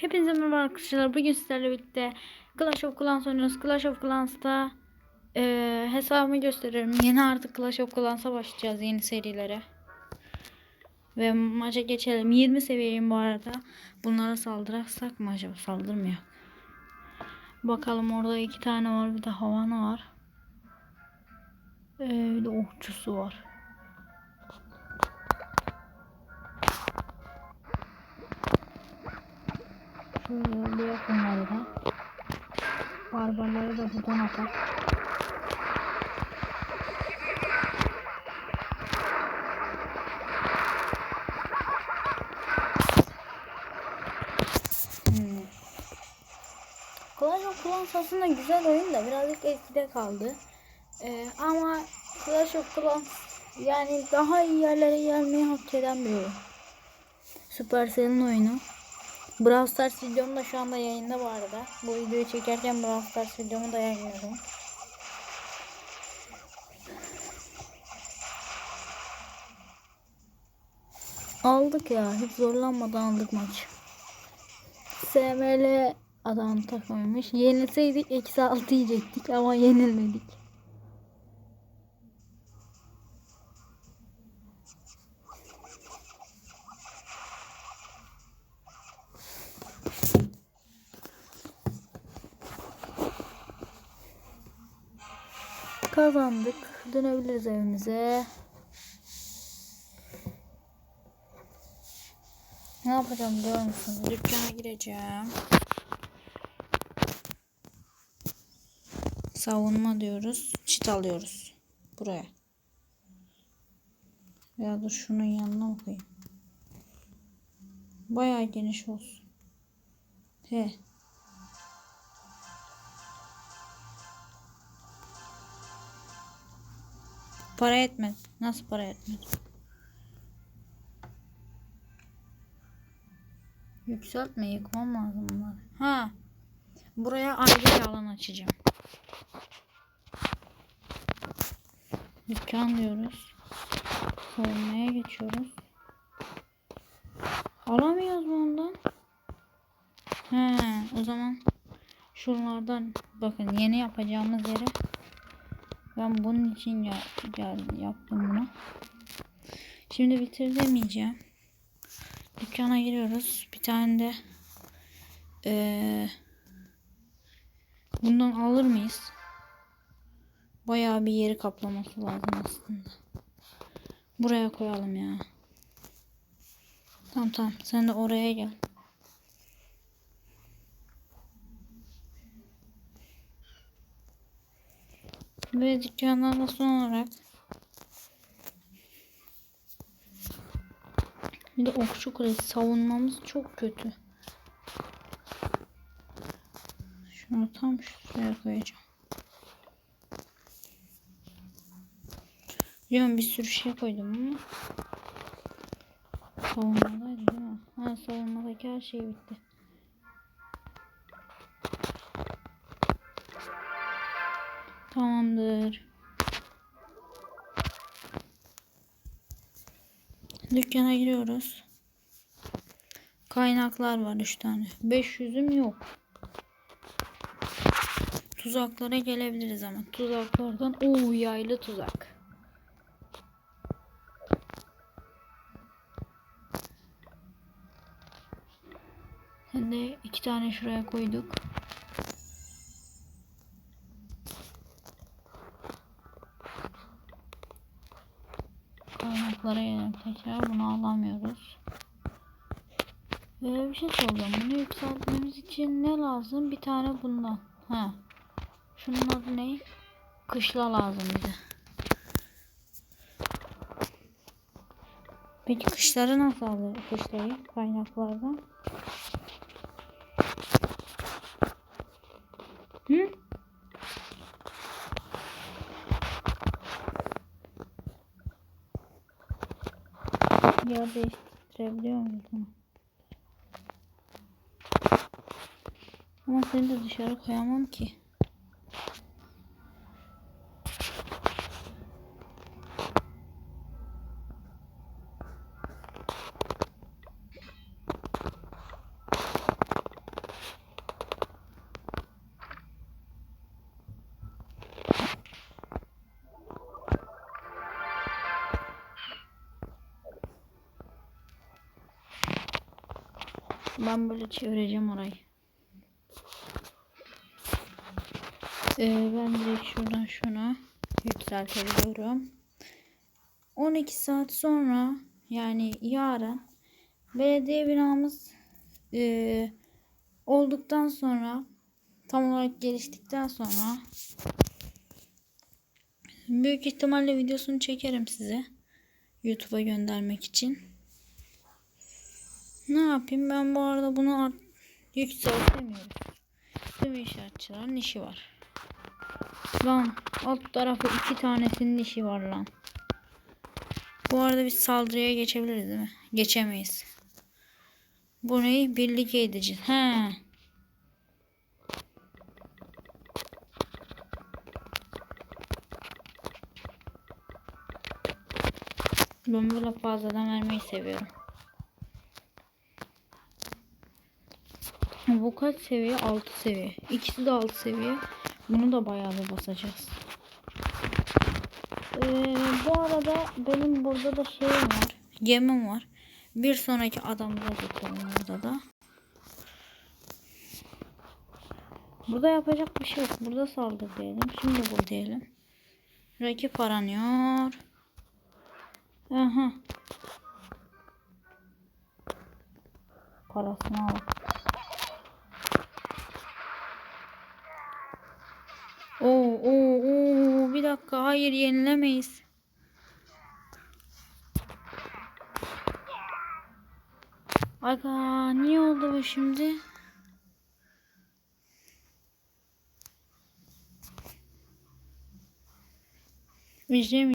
Hepinize merhaba arkadaşlar. Bugün sizlerle birlikte Clash of Clans oynuyoruz. Clash of Clans'ta eee hesabımı gösteriyorum. Yeni artık Clash of Clans'a başlayacağız yeni serilere. Ve maça geçelim. 20 seviyeyim bu arada. Bunlara saldırırsak mı acaba? Saldırmıyor. Bakalım orada iki tane var. Bir de Havana var. Ee, bir de okçusu var. Şöyle bunları da. Barbarları da buradan. Hmm. Clash of Clans aslında güzel oyun da birazcık eskide kaldı. Ee, ama Clash of Clans yani daha iyi yerlere gelmeyi hak eden bir oyun. Supercell'in oyunu. Brawl Stars videom da şu anda yayında bu arada. Bu videoyu çekerken Brawl Stars videomu da yayınlıyorum. Aldık ya. Hiç zorlanmadan aldık maç. SML adam takmamış. Yenilseydik eksi altı yiyecektik ama yenilmedik. Kazandık. Dönebiliriz evimize. Ne yapacağım biliyor musunuz? Dükkana gireceğim. Savunma diyoruz. Çit alıyoruz. Buraya. Ya dur şunun yanına mı koyayım? Bayağı geniş olsun. He. Para etmez. Nasıl para etmez? Yükseltme yıkmam lazım bunları. Ha. Buraya ayrı bir alan açacağım. Dükkan diyoruz. Savunmaya geçiyoruz. Alamıyoruz mu ondan? He, o zaman şunlardan bakın yeni yapacağımız yere ben bunun için ya, gel, yaptım bunu. Şimdi bitir demeyeceğim. Dükkana giriyoruz. Bir tane de eee, bundan alır mıyız? Bayağı bir yeri kaplaması lazım aslında. Buraya koyalım ya. Tamam tamam. Sen de oraya gel. Ve dükkandan da son olarak bir de okçu kulesi savunmamız çok kötü. Şunu tam şuraya koyacağım. Biliyorum bir sürü şey koydum ama savunmadaydı değil mi? Ha savunmadaki her şey bitti. Tamamdır. Dükkana giriyoruz. Kaynaklar var 3 tane. 500'üm yok. Tuzaklara gelebiliriz ama. Tuzaklardan o yaylı tuzak. Şimdi iki tane şuraya koyduk. Kaynaklara gelelim tekrar. Bunu alamıyoruz. Böyle bir şey soracağım. Bunu yükseltmemiz için ne lazım? Bir tane bundan. Ha. Şunun adı ne? Kışla lazım bize. Peki kışları nasıl alıyor? Kışlayı kaynaklardan. Yer değiştirebiliyor bunu? Ama seni de dışarı koyamam ki. Ben böyle çevireceğim orayı. Ee, ben direkt şuradan şuna yükseltebiliyorum. 12 saat sonra yani yarın belediye binamız e, olduktan sonra tam olarak geliştikten sonra büyük ihtimalle videosunu çekerim size YouTube'a göndermek için. Ne yapayım ben bu arada bunu art- yükseltemiyorum. Tüm inşaatçıların işi var. Lan alt tarafı iki tanesinin işi var lan. Bu arada biz saldırıya geçebiliriz değil mi? Geçemeyiz. Bu neyi? Birlik edici. He. Ben böyle fazladan vermeyi seviyorum. Bu kaç seviye? 6 seviye. İkisi de 6 seviye. Bunu da bayağı bir basacağız. Ee, bu arada benim burada da şeyim var. Gemim var. Bir sonraki adamda geçelim burada da. Burada yapacak bir şey yok. Burada saldır diyelim. Şimdi vur diyelim. Rakip aranıyor. Aha. Parasını al. Hayır yenilemeyiz. Aga niye oldu bu şimdi? Üzüm